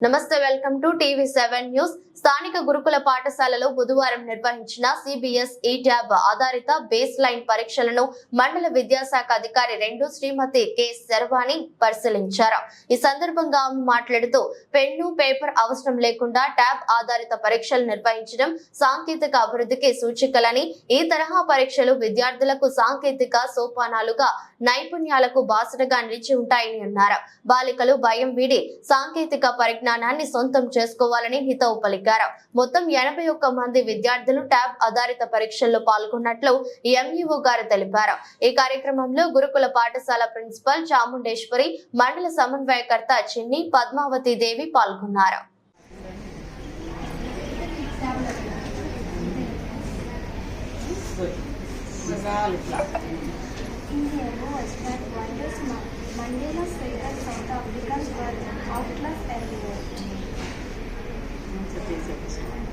నమస్తే welcome to TV seven news స్థానిక గురుకుల పాఠశాలలో బుధవారం నిర్వహించిన సిబిఎస్ ఈ ట్యాబ్ ఆధారిత బేస్ లైన్ పరీక్షలను మండల విద్యాశాఖ అధికారి రెండు శ్రీమతి కె శర్వాణి పరిశీలించారు. ఈ సందర్భంగా ఆమె మాట్లాడుతూ పెన్ను పేపర్ అవసరం లేకుండా ట్యాబ్ ఆధారిత పరీక్షలు నిర్వహించడం సాంకేతిక అభివృద్ధికి సూచికలని ఈ తరహా పరీక్షలు విద్యార్థులకు సాంకేతిక సోపానాలుగా నైపుణ్యాలకు బాసటగా నిలిచి ఉంటాయని అన్నారు. బాలికలు భయం వీడి సాంకేతిక పరిజ్ఞానాన్ని సొంతం చేసుకోవాలని హితవు పలికారు. మొత్తం ఎనభై ఒక్క మంది విద్యార్థులు ట్యాబ్ ఆధారిత పరీక్షల్లో పాల్గొన్నట్లు ఎంఈఓ గారు తెలిపారు. ఈ కార్యక్రమంలో గురుకుల పాఠశాల ప్రిన్సిపల్ చాముండేశ్వరి మండల సమన్వయకర్త చిన్ని పద్మావతి దేవి పాల్గొన్నారు. Indiana was that wonders Ma- Mandela South Thank you.